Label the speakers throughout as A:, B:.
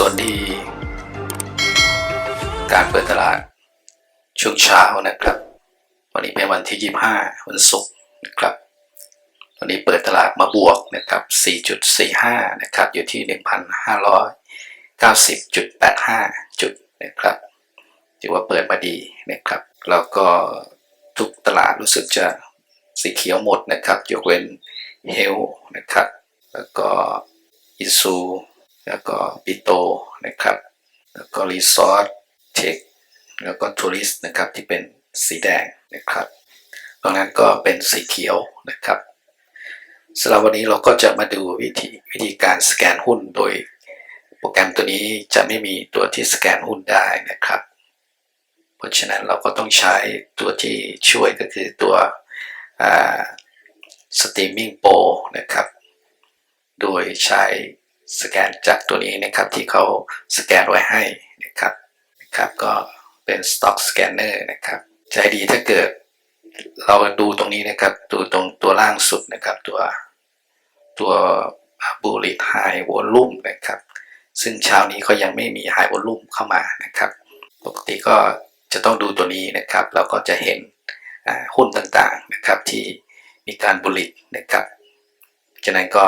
A: สวัสดี การเปิดตลาดช่วงเช้านะครับ วันนี้เป็นวันที่ 25 วันศุกร์นะครับวันนี้เปิดตลาดมาบวกนะครับ 4.45 นะครับ อยู่ที่ 1,590.85 จุดนะครับ ถือว่าเปิดมาดีนะครับ แล้วก็ทุกตลาดรู้สึกจะสีเขียวหมดนะครับ ยกเว้นเฮลนะครับ แล้วก็อิซู แล้วก็ปิโตนะครับ แล้วก็รีสอร์ทเทคแล้วก็ทัวริสนะครับที่เป็นสีแดงนะครับตรงนั้นก็เป็นสีเขียวนะครับสำหรับวันนี้เราก็จะมาดูวิธีวิธีการสแกนหุ้นโดยโปรแกรมตัวนี้จะไม่มีตัวที่สแกนหุ้นได้นะครับ เพราะฉะนั้นเราก็ต้องใช้ตัวที่ช่วยก็คือตัวสตรีมมิ่งโปรนะครับ โดยใช้ สแกนจากตัวนี้นะครับที่เขาสแกนไว้ให้นะครับนะครับก็เป็น Stock Scanner นะครับใจดีถ้าเกิดเราดูตรงนี้นะครับดูตรงตัวล่างสุดนะครับตัวตัว Bullet High Volume นะครับซึ่งเช้านี้เขายังไม่มี High Volume เข้ามานะครับปกติก็จะต้องดูตัวนี้นะครับ เราก็จะเห็นหุ้นต่างๆนะครับที่มีการบุลิตนะครับฉะนั้นก็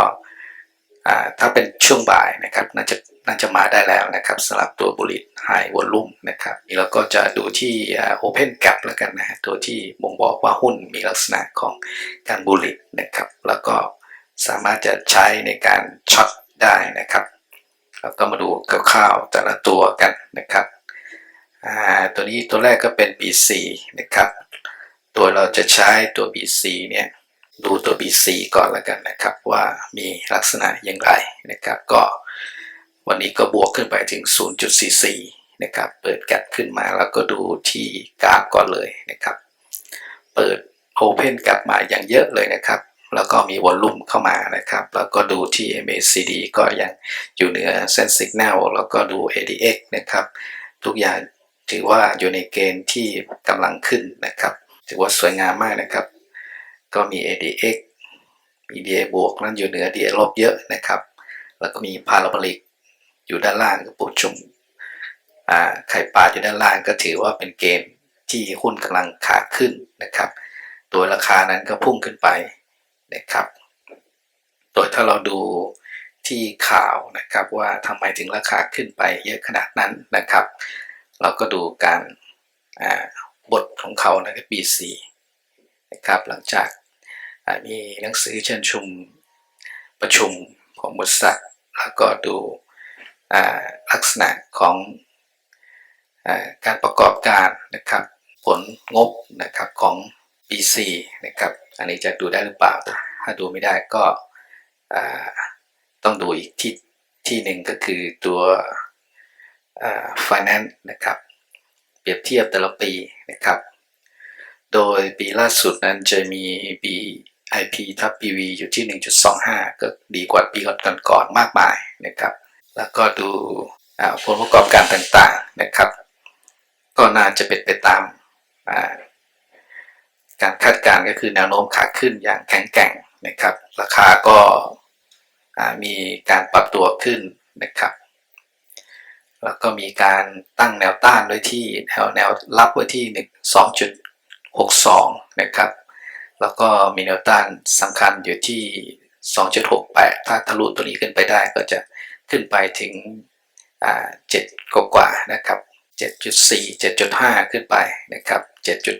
A: ถ้าเป็นช่วงบ่ายนะครับน่าจะน่าจะมาได้แล้วนะครับสำหรับตัวบุลิตไฮวอลุ่มนะครับนี่เราก็จะดูที่ Open Gap แล้วกันนะฮะตัวที่บ่งบอกว่าหุ้นมีลักษณะของการบุลิตนะครับ แล้วก็สามารถจะใช้ในการช็อตได้นะครับแล้วก็มาดูคร่าวๆแต่ละตัวกันนะครับตัวนี้ตัวแรกก็เป็น BC นะครับ ตัวเราจะใช้ตัว BC เนี่ย ดูตัว BC ก่อนแล้วกันนะครับ ว่ามีลักษณะอย่างไรนะครับ ก็วันนี้ก็บวกขึ้นไปถึง 0.44 นะครับ เปิดแกลขึ้นมาแล้วก็ดูที่กราฟก่อนเลยนะครับ เปิด Open กลับมาอย่างเยอะเลยนะครับ แล้วก็มีวอลลุ่มเข้ามานะครับ แล้วก็ดูที่ MACD ก็ยังอยู่เหนือเส้นสัญญาณแล้วก็ดู ADX นะครับ ทุกอย่างถือว่าอยู่ในเกณฑ์ที่กำลังขึ้นนะครับ ถือว่าสวยงามมากนะครับ ก็มี ADX มี DA บวกนั่นอยู่เหนือ DA ลบเยอะนะครับ แล้วก็มีพาราโบลิกอยู่ด้านล่างกับปูชุมไข่ปลาอยู่ด้านล่างก็ถือว่าเป็นเกณฑ์ที่หุ้นกำลังขาขึ้นนะครับ โดยราคานั้นก็พุ่งขึ้นไปนะครับ โดยถ้าเราดูที่ข่าวนะครับว่าทำไมถึงราคาขึ้นไปเยอะขนาดนั้นนะครับ เราก็ดูการบทของเขานะครับ BC นะครับหลังจาก มีหนังสือเชิญชุมประชุมของบริษัท แล้วก็ดูลักษณะของอการประกอบการนะครับ ผลงบนะครับของ BC นะครับ อันนี้จะดูได้หรือเปล่า ถ้าดูไม่ได้ก็ต้องดูอีกที่ที่หนึ่งก็คือตัว finance นะครับ เปรียบเทียบแต่ละปีนะครับ โดยปีล่าสุดนั้นจะมี IP ทับ PV อยู่ที่ 1.25 ก็ดีกว่าปีก่อนๆมากมายนะครับ แล้วก็ดูผลประกอบการต่างๆนะครับ ก็น่าจะเป็นไปตามการคาดการณ์ก็คือแนวโน้มขาขึ้นอย่างแข็งแกร่งนะครับ ราคาก็มีการปรับตัวขึ้นนะครับ แล้วก็มีการตั้งแนวต้านไว้ที่แนวแนวรับไว้ที่ 1 2 62 นะครับ แล้วก็มีแนวต้านสำคัญอยู่ที่ 2.68 ถ้าทะลุตัวนี้ขึ้นไปได้ก็จะขึ้นไปถึง7กว่ากว่านะครับ 7.4 7.5 ขึ้นไปนะครับ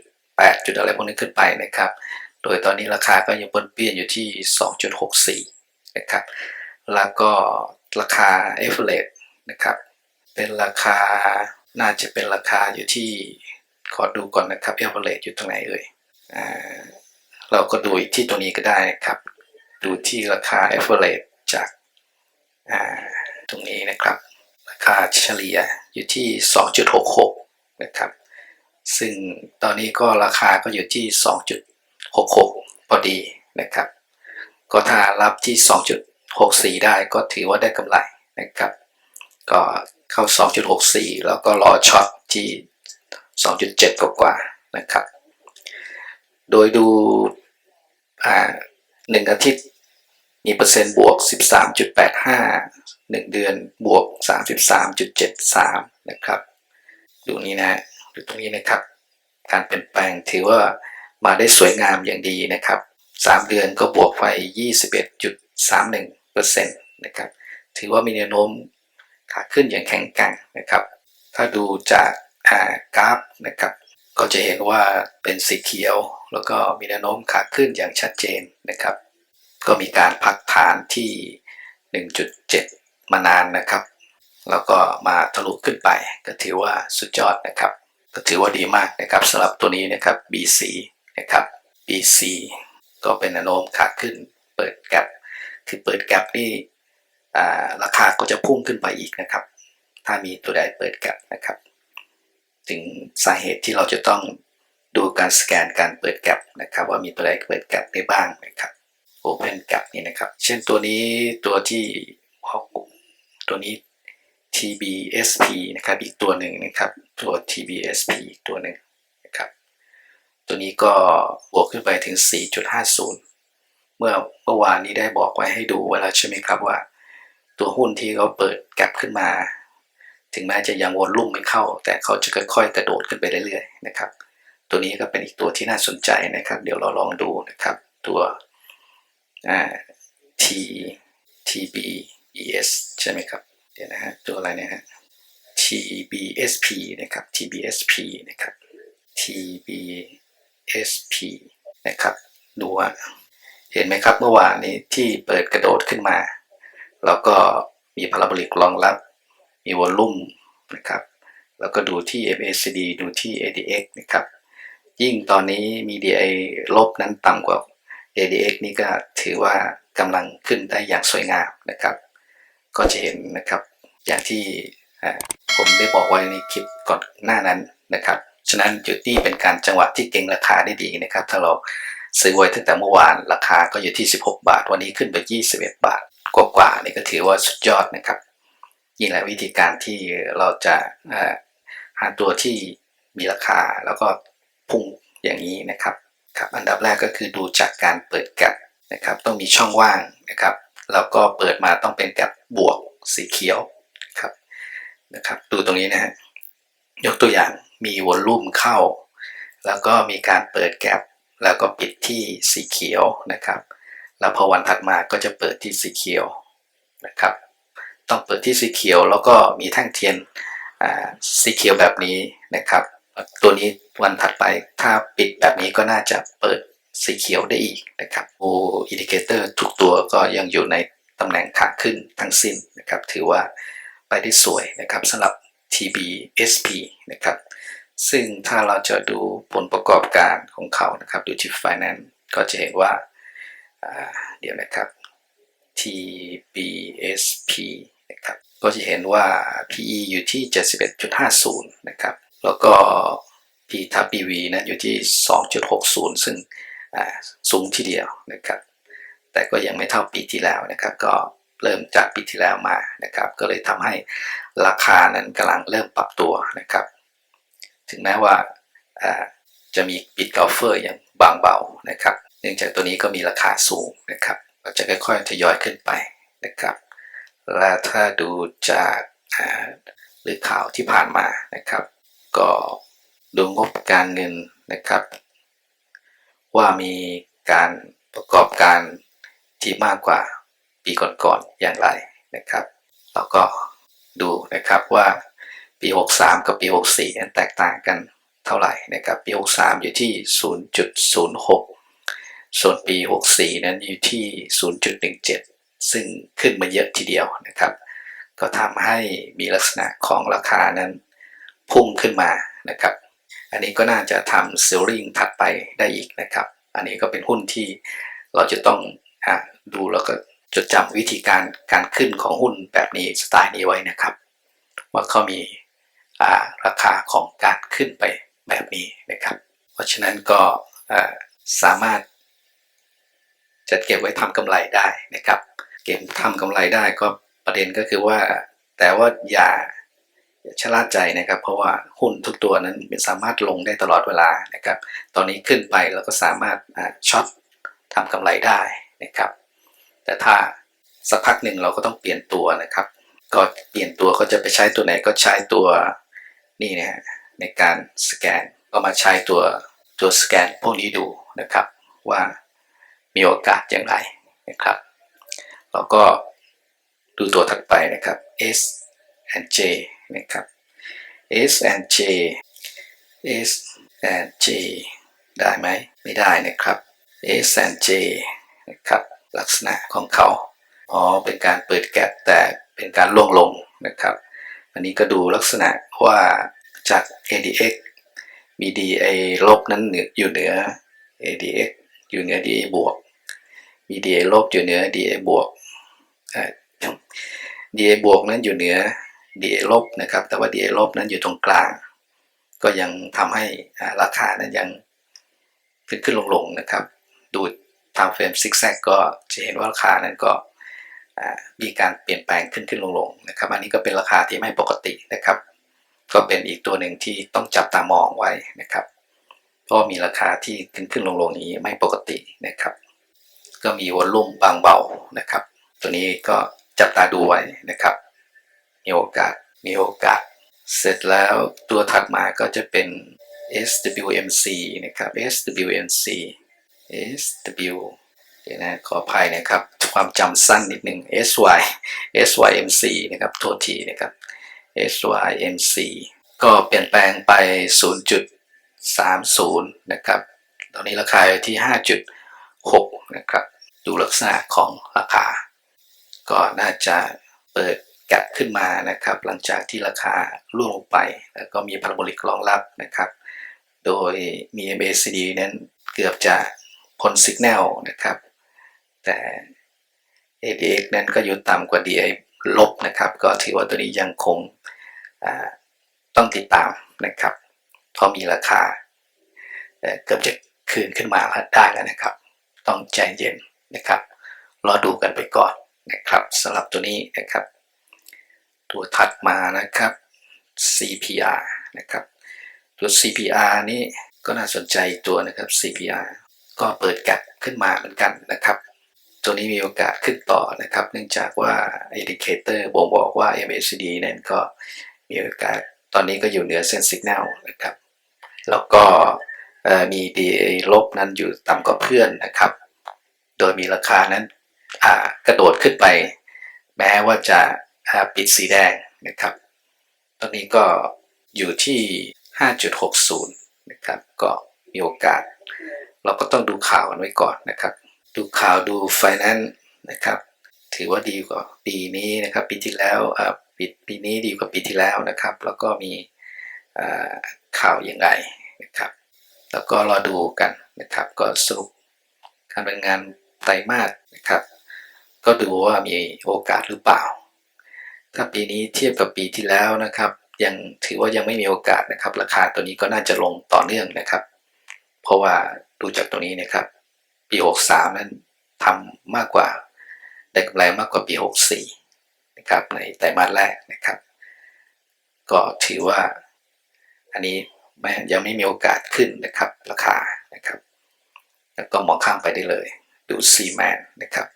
A: 7.8 จุดอะไรพวกนี้ขึ้นไปนะครับ โดยตอนนี้ราคาก็ยังปนเปี้ยนอยู่ที่ 2.64 นะครับ แล้วก็ราคา a v e r a g e นะครับ เป็นราคาน่าจะเป็นราคาอยู่ที่ขอดูก่อนนะครับ average อยู่ตรงไหนเอ่ยอ่า เราก็ดูที่ตรงนี้ก็ได้ครับ ดูที่ราคา average จากตรงนี้นะครับ ราคาเฉลี่ยอยู่ที่ 2.66 นะครับ ซึ่งตอนนี้ก็ราคาก็อยู่ที่ 2.66 พอดีนะครับ ก็ถ้ารับที่ 2.64 ได้ก็ถือว่าได้กำไรนะครับ ก็เข้า 2.64 แล้วก็รอช็อตที่ 2.7 กว่าๆนะครับ โดยดู หนึ่งอาทิตย์มีเปอร์เซ็นต์บวก 13.85 1 เดือนบวก 33.73 นะครับ ดูนี้นะดูตรงนี้นะครับ การเปลี่ยนแปลงถือว่ามาได้สวยงามอย่างดีนะครับ 3 เดือนก็บวกไป 21.31%นะครับ ถือว่ามีแนวโน้มขาขึ้นอย่างแข็งแกร่งนะครับ ถ้าดูจากกราฟนะครับ ก็จะเห็นว่าเป็นสีเขียว แล้วก็มีแนวโน้มขาขึ้นอย่างชัดเจนนะครับ ก็มีการพักฐานที่ 1.7 มานานนะครับ แล้วก็มาทะลุขึ้นไป ก็ถือว่าสุดยอดนะครับ ก็ถือว่าดีมากนะครับสำหรับตัวนี้นะครับ BC นะครับ BC ก็เป็นแนวโน้มขาขึ้นเปิดแกลบคือเปิดแกลบนี่ราคาก็จะพุ่งขึ้นไปอีกนะครับ ถ้ามีตัวใดเปิดแกลบนะครับ ถึงสาเหตุที่เราจะต้อง ดูการสแกนการเปิดแกลบนะครับ ว่ามีตัวใดเปิดแกลบได้บ้างนะครับ Open Gap นี่นะครับ เช่นตัวนี้ตัวที่พอกลุ่มตัวนี้ TBSP นะครับอีกตัวหนึ่งนะครับตัว TBSP ตัวหนึ่งนะครับตัวนี้ก็บวกขึ้นไปถึง 4.50 เมื่อเมื่อวานนี้ได้บอกไว้ให้ดูไว้แล้วใช่ไหมครับว่า ตัวหุ้นที่เขาเปิดแกลบขึ้นมา ถึงแม้จะยังวนลุ่มไม่เข้า แต่เขาจะค่อยๆกระโดดขึ้นไปเรื่อยๆนะครับ ตัวนี้ก็เป็นอีกตัวที่น่าสนใจนะครับ เดี๋ยวเราลองดูนะครับ ตัว T TBES ใช่ไหมครับ เดี๋ยวนะฮะ ตัวอะไรเนี่ยฮะ TBSP นะครับ TBSP นะครับ TBSP นะครับ ดูว่าเห็นไหมครับเมื่อวานนี้ที่เปิดกระโดดขึ้นมา แล้วก็มีพาราโบลิกรองรับ มีวอลลุ่มนะครับ แล้วก็ดูที่ MACD ดูที่ ADX นะครับ ยิ่งตอนนี้มี DI ลบนั้นต่ำกว่า ADX นี่ก็ถือว่ากำลังขึ้นได้อย่างสวยงามนะครับ ก็จะเห็นนะครับอย่างที่ผมได้บอกไว้ในคลิปก่อนหน้านั้นนะครับ ฉะนั้นจุดนี้เป็นการจังหวะที่เก่งราคาได้ดีนะครับ ถ้าเราซื้อไว้ตั้งแต่เมื่อวานราคาก็อยู่ที่ 16 บาท วันนี้ขึ้นไป 21 บาท กว่าๆนี่ก็ถือว่าสุดยอดนะครับนี่แหละวิธีการที่เราจะหาตัวที่มีราคาแล้วก็ พุ่งอย่างนี้นะครับครับอันดับแรกก็คือดูจากการเปิดแกลบนะครับต้องมีช่องว่างนะครับแล้วก็เปิดมาต้องเป็นแกลบบวกสีเขียวครับนะครับดูตรงนี้นะฮะยกตัวอย่างมีวอลลุ่มเข้า แล้วก็มีการเปิดแกลบแล้วก็ปิดที่สีเขียวนะครับแล้วพอวันถัดมาก็จะเปิดที่สีเขียวนะครับต้องเปิดที่สีเขียวแล้วก็มีแท่งเทียนสีเขียวแบบนี้นะครับ ตัวนี้วันถัดไปถ้าปิดแบบนี้ก็น่าจะเปิดสีเขียวได้อีกนะครับโออินดิเคเตอร์ทุกตัวก็ยังอยู่ในตำแหน่งขาขึ้นทั้งสิ้นนะครับ ถือว่าไปได้สวยนะครับสำหรับ TBSP นะครับ ซึ่งถ้าเราจะดูผลประกอบการของเขานะครับดูที่ Finance ก็จะเห็นว่าาเดี๋ยวนะครับ TBSP นะครับก็จะเห็นว่า PE อยู่ที่ 71.50 นะครับ แล้วก็ P ทับ BV นะอยู่ที่ 2.60 ซึ่งสูงทีเดียวนะครับ แต่ก็ยังไม่เท่าปีที่แล้วนะครับ ก็เริ่มจากปีที่แล้วมานะครับ ก็เลยทำให้ราคานั้นกำลังเริ่มปรับตัวนะครับ ถึงแม้ว่าจะมีปิดกาเฟอร์อย่างบางเบานะครับ เนื่องจากตัวนี้ก็มีราคาสูงนะครับก็จะค่อยๆทยอยขึ้นไปนะครับ และถ้าดูจากหรือข่าวที่ผ่านมานะครับ ก็ดูงบการเงินนะครับ ว่ามีการประกอบการที่มากกว่าปีก่อนๆอย่างไรนะครับแล้วก็ดูนะครับว่าปี 63 กับปี 64นั้นแตกต่างกันเท่าไหร่นะครับ ปี 63 อยู่ที่ 0.06 ส่วนปี 64 นั้นอยู่ที่ 0.17 ซึ่งขึ้นมาเยอะทีเดียวนะครับ ก็ทำให้มีลักษณะของราคานั้น พุ่งขึ้นมานะครับ อันนี้ก็น่าจะทำซีริงถัดไปได้อีกนะครับ อันนี้ก็เป็นหุ้นที่เราจะต้องอดูแล้วก็จดจำวิธีการการขึ้นของหุ้นแบบนี้สไตล์นี้ไว้นะครับ ว่าเขามีราคาของการขึ้นไปแบบนี้นะครับ เพราะฉะนั้นก็สามารถจัดเก็บไว้ทำกำไรได้นะครับ เก็บทำกำไรได้ก็ประเด็นก็คือว่าแต่ว่าอย่า อย่าชะล่าใจนะครับ เพราะว่าหุ้นทุกตัวนั้นสามารถลงได้ตลอดเวลานะครับ ตอนนี้ขึ้นไปเราก็สามารถช็อตทำกำไรได้นะครับ แต่ถ้าสักพักหนึ่งเราก็ต้องเปลี่ยนตัวนะครับ ก็เปลี่ยนตัวก็จะไปใช้ตัวไหนก็ใช้ตัวนี่นะฮะในการสแกนก็มาใช้ตัวตัวสแกนพวกนี้ดูนะครับว่ามีโอกาสอย่างไรนะครับแล้วก็ดูตัวถัดไปนะครับ S and J นะครับ S and J S and J ได้ไหมไม่ได้นะครับ S and J นะครับลักษณะของเขาอ๋อเป็นการเปิดแกะแต่เป็นการล่วงลงนะครับ อันนี้ก็ดูลักษณะว่าจาก ADX มี DA ลบนั้นอยู่เหนือ ADX อยู่เหนือ DA บวก มี DA ลบอยู่เหนือ DA บวก DA บวกนั้นอยู่เหนือ DA ลบนะครับ แต่ว่า DA ลบนั้นอยู่ตรงกลาง ก็ยังทำให้ราคานั้นยังขึ้นขึ้นลงลงนะครับ ดูทางเฟรมซิกแซกก็จะเห็นว่าราคานั้นก็มีการเปลี่ยนแปลงขึ้นขึ้นลงลงนะครับ อันนี้ก็เป็นราคาที่ไม่ปกตินะครับ ก็เป็นอีกตัวหนึ่งที่ต้องจับตามองไว้นะครับ เพราะมีราคาที่ขึ้นขึ้นลงลงนี้ไม่ปกตินะครับ ก็มีวอลลุ่มบางเบานะครับ ตัวนี้ก็จับตาดูไว้นะครับ มีโอกาส มีโอกาส เสร็จแล้วตัวถัดมาก็จะเป็น SWMC นะครับ SWMC SW เดี๋ยวนะขออภัยนะครับ ความจำสั้นนิดหนึ่ง SY SYMC นะครับโทษทีนะครับ SYMC ก็เปลี่ยนแปลงไป 0.30 นะครับ ตอนนี้ราคาอยู่ที่ 5.6 นะครับ ดูลักษณะของราคา ก็น่าจะเปิด แกลบขึ้นมานะครับ หลังจากที่ราคาล่วงลงไป แล้วก็มีพาราโบลิกรองรับนะครับ โดยมี MACD นั้นเกือบจะพ้นสัญญาณนะครับ แต่ ADX นั้นก็อยู่ต่ำกว่า DI ลบนะครับ ก็ถือว่าตัวนี้ยังคงต้องติดตามนะครับเพราะมีราคาเอ่อเกือบจะคืนขึ้นมาได้แล้วนะครับ ต้องใจเย็นนะครับ รอดูกันไปก่อนนะครับสำหรับตัวนี้นะครับ ตัวถัดมานะครับ CPR นะครับตัว CPR นี้ก็น่าสนใจตัวนะครับ CPR ก็เปิดกลบขึ้นมาเหมือนกันนะครับ ตัวนี้มีโอกาสขึ้นต่อนะครับ เนื่องจากว่า indicator บ่งบอกว่า MACD นั้นก็มีโอกาสตอนนี้ก็อยู่เหนือเส้นสัญญาณนะครับ แล้วก็มี DA ลบนั้นอยู่ต่ำกว่าเพื่อนนะครับ โดยมีราคานั้นกระโดดขึ้นไป แม้ว่าจะ ปิดสีแดงนะครับ ตอนนี้ก็อยู่ที่ 5.60 นะครับ ก็มีโอกาส เราก็ต้องดูข่าวกันไว้ก่อนนะครับ ดูข่าวดู finance นะครับ ถือว่าดีกว่าปีนี้นะครับ ปีที่แล้วอ่าปีปีนี้ดีกว่าปีที่แล้วนะครับ แล้วก็มีข่าวอย่างไรนะครับ แล้วก็รอดูกันนะครับ ก็สรุปการดำเนินงานไตรมาสนะครับ ก็ดูว่ามีโอกาสหรือเปล่า ถ้าปีนี้เทียบกับปีที่แล้วนะครับ ยังถือว่ายังไม่มีโอกาสนะครับ ราคาตัวนี้ก็น่าจะลงต่อเนื่องนะครับ เพราะว่าดูจากตัวนี้นะครับ ปี 63 นั้นทำมากกว่า ได้กำไรมากกว่าปี 64 นะครับในไตรมาสแรกนะครับ ก็ถือว่า อันนี้ไม่ยังไม่มีโอกาสขึ้นนะครับ ราคานะครับ แล้วก็มองข้ามไปได้เลย ดูซีแมนนะครับ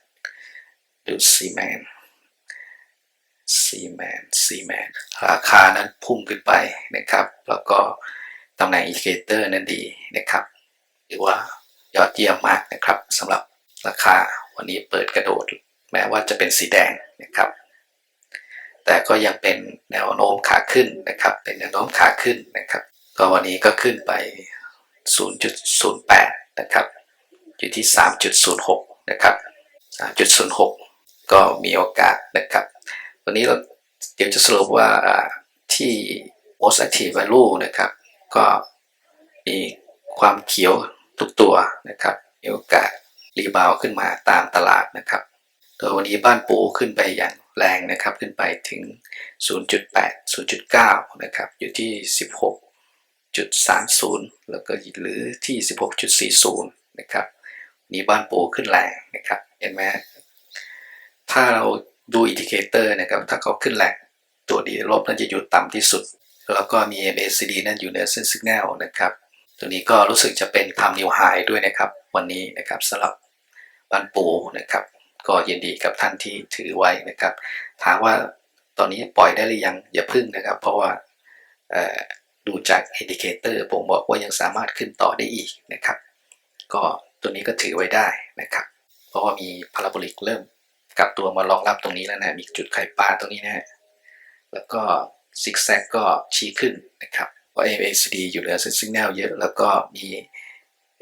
A: ดูซีแมน ซีแมนซีแมนราคานั้นพุ่งขึ้นไปนะครับ แล้วก็ตำแหน่งอินดิเคเตอร์นั้นดีนะครับหรือว่ายอดเยี่ยมมากนะครับสำหรับราคาวันนี้เปิดกระโดด แม้ว่าจะเป็นสีแดงนะครับ แต่ก็ยังเป็นแนวโน้มขาขึ้นนะครับ เป็นแนวโน้มขาขึ้นนะครับ ก็วันนี้ก็ขึ้นไป 0.08 นะครับอยู่ที่ 3.06 นะครับ 3.06 ก็มีโอกาสนะครับ วันนี้เราเดี๋ยวจะสรุปว่าที่ most active value นะครับ ก็มีความเขียวทุกตัวนะครับมีโอกาสรีบาวขึ้นมาตามตลาดนะครับ โดยวันนี้บ้านปูขึ้นไปอย่างแรงนะครับ ขึ้นไปถึง 0.8 0.9 นะครับ อยู่ที่ 16.30 แล้วก็หรือที่ 16.40 นะครับ นี้บ้านปูขึ้นแรงนะครับ เห็นไหมถ้าเรา ดูอินดิเคเตอร์นะครับ ถ้าเขาขึ้นแรงตัวดีลบนั้นจะอยู่ต่ำที่สุด แล้วก็มี MACD นั้นอยู่เหนือเส้นสัญญาณนะครับ ตัวนี้ก็รู้สึกจะเป็นทำนิวไฮด้วยนะครับ วันนี้นะครับสำหรับบ้านปูนะครับ ก็ยินดีกับท่านที่ถือไว้นะครับ ถามว่าตอนนี้ปล่อยได้หรือยังอย่าพึ่งนะครับ เพราะว่าดูจากอินดิเคเตอร์ผมบอกว่ายังสามารถขึ้นต่อได้อีกนะครับ ก็ตัวนี้ก็ถือไว้ได้นะครับ เพราะว่ามีพาราโบลิกเริ่ม กลับตัวมารองรับตรงนี้แล้วนะ มีจุดไข่ปลาตรงนี้นะฮะ แล้วก็ซิกแซกก็ชี้ขึ้นนะครับเพราะ MACD อยู่เหนือเซ็นซิงแนลเยอะ แล้วก็มี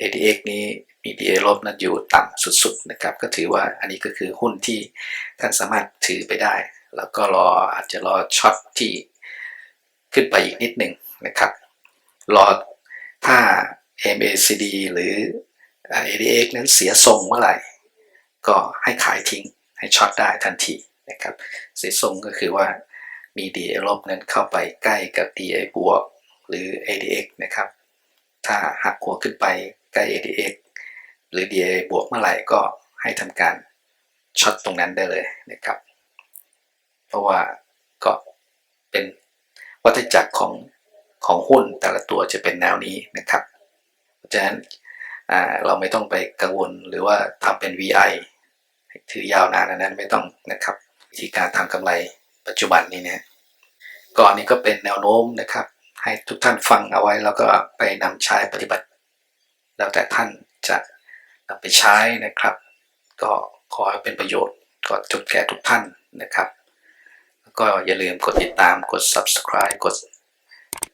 A: ADX นี้มี DA ลบนั้นอยู่ต่ำสุดๆนะครับ ก็ถือว่าอันนี้ก็คือหุ้นที่ท่านสามารถถือไปได้ แล้วก็รออาจจะรอช็อตที่ขึ้นไปอีกนิดหนึ่งนะครับ รอถ้า MACD หรือ ADX นั้นเสียทรงเมื่อไหร่ ก็ให้ขายทิ้ง ให้ช็อตได้ทันทีนะครับสียทรงก็คือว่ามี DA ลบนั้นเข้าไปใกล้กับ DA บวกหรือ ADX นะครับ ถ้าหักหัวขึ้นไปใกล้ ADX หรือ DA บวกเมื่อไหร่ก็ให้ทำการช็อตตรงนั้นได้เลยนะครับ เพราะว่าก็เป็นวัฏจักรของของหุ้นแต่ละตัวจะเป็นแนวนี้นะครับ เพราะฉะนั้นเราไม่ต้องไปกังวลหรือว่าทำเป็น VI ถือยาวนานอันนั้นไม่ต้องนะครับวิธีการทำกำไรปัจจุบันนี้เนี่ยก่อนนี้ก็เป็นแนวโน้มนะครับ ให้ทุกท่านฟังเอาไว้แล้วก็ไปนำใช้ปฏิบัติ แล้วแต่ท่านจะนำไปใช้นะครับ ก็ขอให้เป็นประโยชน์ก็จนแก่ทุกท่านนะครับ ก็อย่าลืมกดติดตามกด subscribe กด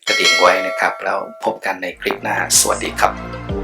A: กระดิ่งไว้นะครับ แล้วพบกันในคลิปหน้า สวัสดีครับ